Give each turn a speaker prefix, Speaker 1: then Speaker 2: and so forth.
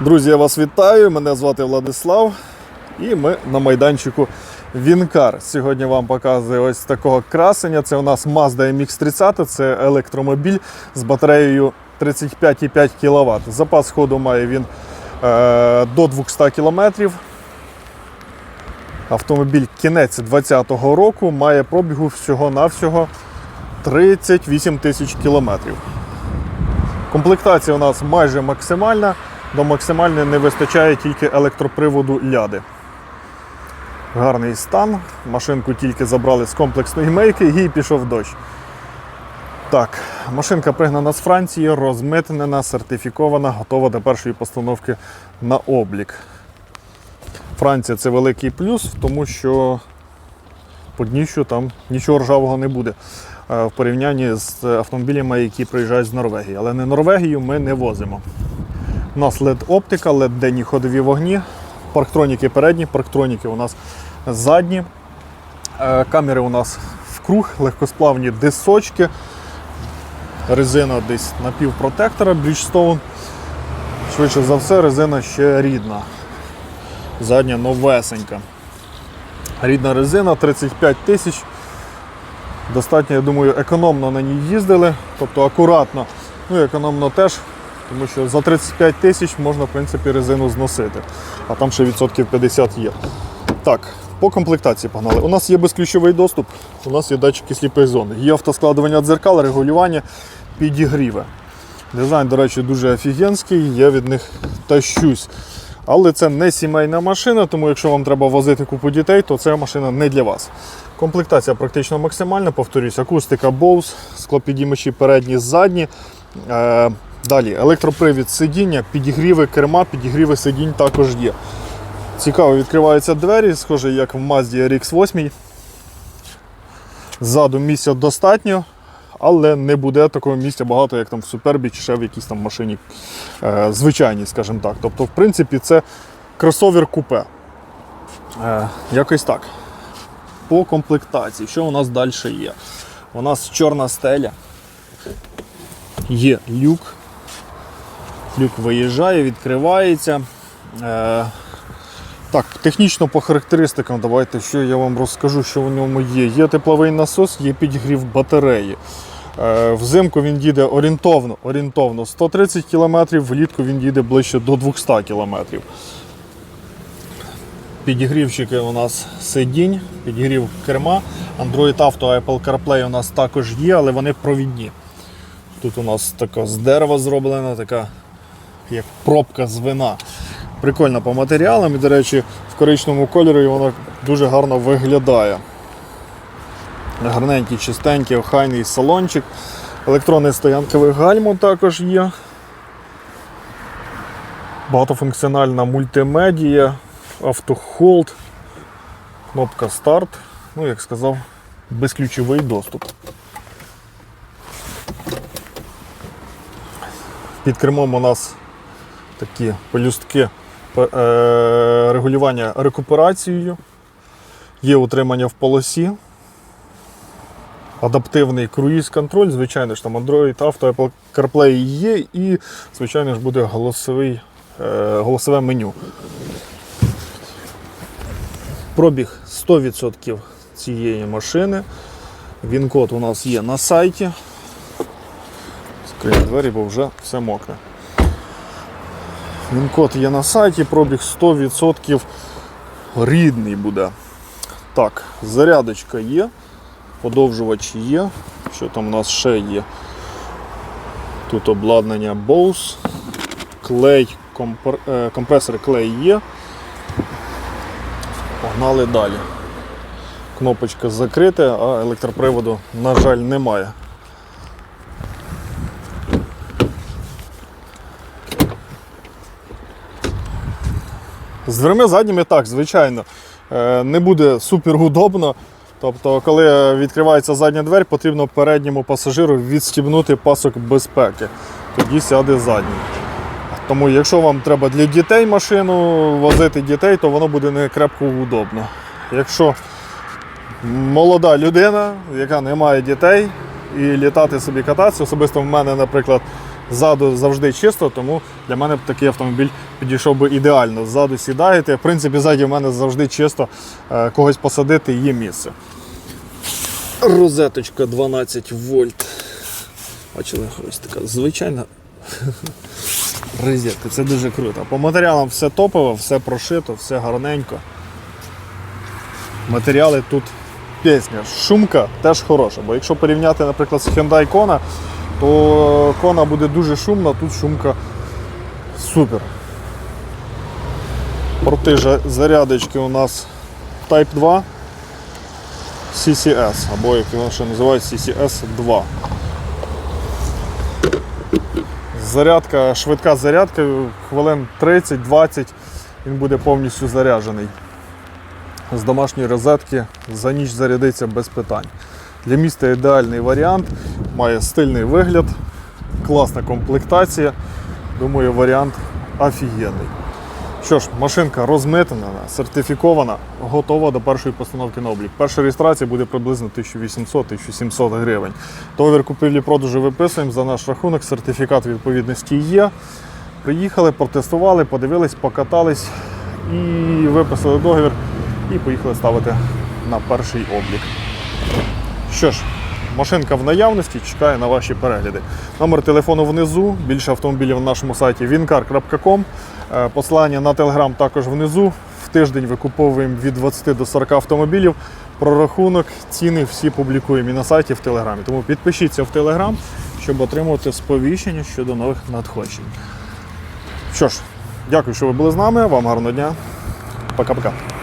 Speaker 1: Друзі, я вас вітаю. Мене звати Владислав. І ми на майданчику Вінкар. Сьогодні вам показую ось такого красення. Це у нас Mazda MX-30, це електромобіль з батареєю 35,5 кВт. Запас ходу має він е, до 200 км. Автомобіль кінець 2020 року має пробігу всього-навсього 38 тисяч кілометрів. Комплектація у нас майже максимальна. До максимальної не вистачає тільки електроприводу ляди. Гарний стан. Машинку тільки забрали з комплексної мейки і пішов дощ. Так, машинка пригнана з Франції, розмитнена, сертифікована, готова до першої постановки на облік. Франція це великий плюс, тому що по дніщу там нічого ржавого не буде е, в порівнянні з автомобілями, які приїжджають з Норвегії. Але не Норвегію ми не возимо. У нас LED оптика, LED денні ходові вогні, парктроніки передні, парктроніки у нас задні. Е, Камери у нас в круг, легкосплавні дисочки, резина десь напівпротектора Bridgestone. Швидше за все, резина ще рідна. Задня новесенька. Рідна резина 35 тисяч. Достатньо, я думаю, економно на ній їздили, тобто акуратно. Ну економно теж, тому що за 35 тисяч можна в принципі резину зносити, а там ще відсотків 50 є. Так, по комплектації погнали. У нас є безключовий доступ, у нас є датчики сліпих зон, є автоскладування дзеркал, регулювання, підігріви. Дизайн, до речі, дуже офігенський, я від них тащусь. Але це не сімейна машина, тому якщо вам треба возити купу дітей, то ця машина не для вас. Комплектація практично максимальна, повторюсь, акустика Bose, склопідіймачі передні, задні. Далі електропривід сидіння, підігріви керма, підігріви сидінь також є. Цікаво, відкриваються двері, схоже, як в Mazda RX-8. Ззаду місця достатньо, але не буде такого місця багато, як там в Супербі чи ще в якійсь там машині е, звичайній, скажімо так. Тобто, в принципі, це кросовер купе. Е, якось так. По комплектації, що у нас далі є? У нас чорна стеля, є люк. Люк виїжджає, відкривається. Е, так, технічно по характеристикам, давайте що я вам розкажу, що в ньому є. Є тепловий насос, є підігрів батареї. Е, Взимку він їде орієнтовно, орієнтовно 130 км, влітку він їде ближче до 200 км. Підігрівчики у нас сидінь, підігрів керма. Android Auto, Apple CarPlay у нас також є, але вони провідні. Тут у нас така з дерева зроблена, така як пробка з вина. Прикольно по матеріалам і, до речі, в коричневому кольорі вона дуже гарно виглядає. Гарненький, чистенький, охайний салончик. Електронний стоянковий гальмо також є. Багатофункціональна мультимедія, автохолд, кнопка старт. Ну, як сказав, безключовий доступ. Під кермом у нас такі пелюстки е, регулювання рекуперацією. Є утримання в полосі. Адаптивний круїз-контроль, звичайно ж там Android Auto, Apple CarPlay є і, звичайно ж, буде голосовий, е, голосове меню. Пробіг 100% цієї машини. Він-код у нас є на сайті. Скрию двері, бо вже все мокне. Він-код є на сайті, пробіг 100% рідний буде. Так, зарядочка є, подовжувач є. Що там у нас ще є? Тут обладнання Bose, клей, компр... е, компресор клей є. Погнали далі. Кнопочка закрита, а електроприводу, на жаль, немає. З дверми задніми так, звичайно, е, не буде супер удобно. Тобто, коли відкривається задня двері, потрібно передньому пасажиру відстібнути пасок безпеки. Тоді сяде задній. Тому, якщо вам треба для дітей машину возити дітей, то воно буде не крепко удобно. Якщо молода людина, яка не має дітей, і літати собі кататися, особисто в мене, наприклад, Ззаду завжди чисто, тому для мене такий автомобіль підійшов би ідеально. Ззаду сідаєте. В принципі, ззаді в мене завжди чисто е, когось посадити є місце. Розеточка 12 вольт. Бачили, ось така звичайна розетка. Це дуже круто. По матеріалам все топово, все прошито, все гарненько. Матеріали тут пісня. Шумка теж хороша, бо якщо порівняти, наприклад, з Hyundai Kona, то Kona буде дуже шумна, тут шумка супер. Порти зарядочки у нас Type 2 CCS, або як його ще називають CCS 2. Зарядка, швидка зарядка, хвилин 30-20 він буде повністю заряджений. З домашньої розетки за ніч зарядиться без питань. Для міста ідеальний варіант, має стильний вигляд, класна комплектація. Думаю, варіант офігенний. Що ж, машинка розмитнена, сертифікована, готова до першої постановки на облік. Перша реєстрація буде приблизно 1800-1700 гривень. Договір купівлі-продажу виписуємо за наш рахунок, сертифікат відповідності є. Приїхали, протестували, подивились, покатались і виписали договір і поїхали ставити на перший облік. Що ж, машинка в наявності чекає на ваші перегляди. Номер телефону внизу, більше автомобілів на нашому сайті wincar.com. Е, Посилання на телеграм також внизу. В тиждень викуповуємо від 20 до 40 автомобілів. Прорахунок, ціни всі публікуємо і на сайті, і в телеграмі. Тому підпишіться в телеграм, щоб отримувати сповіщення щодо нових надходжень. Що ж, дякую, що ви були з нами. Вам гарного дня. Пока-пока.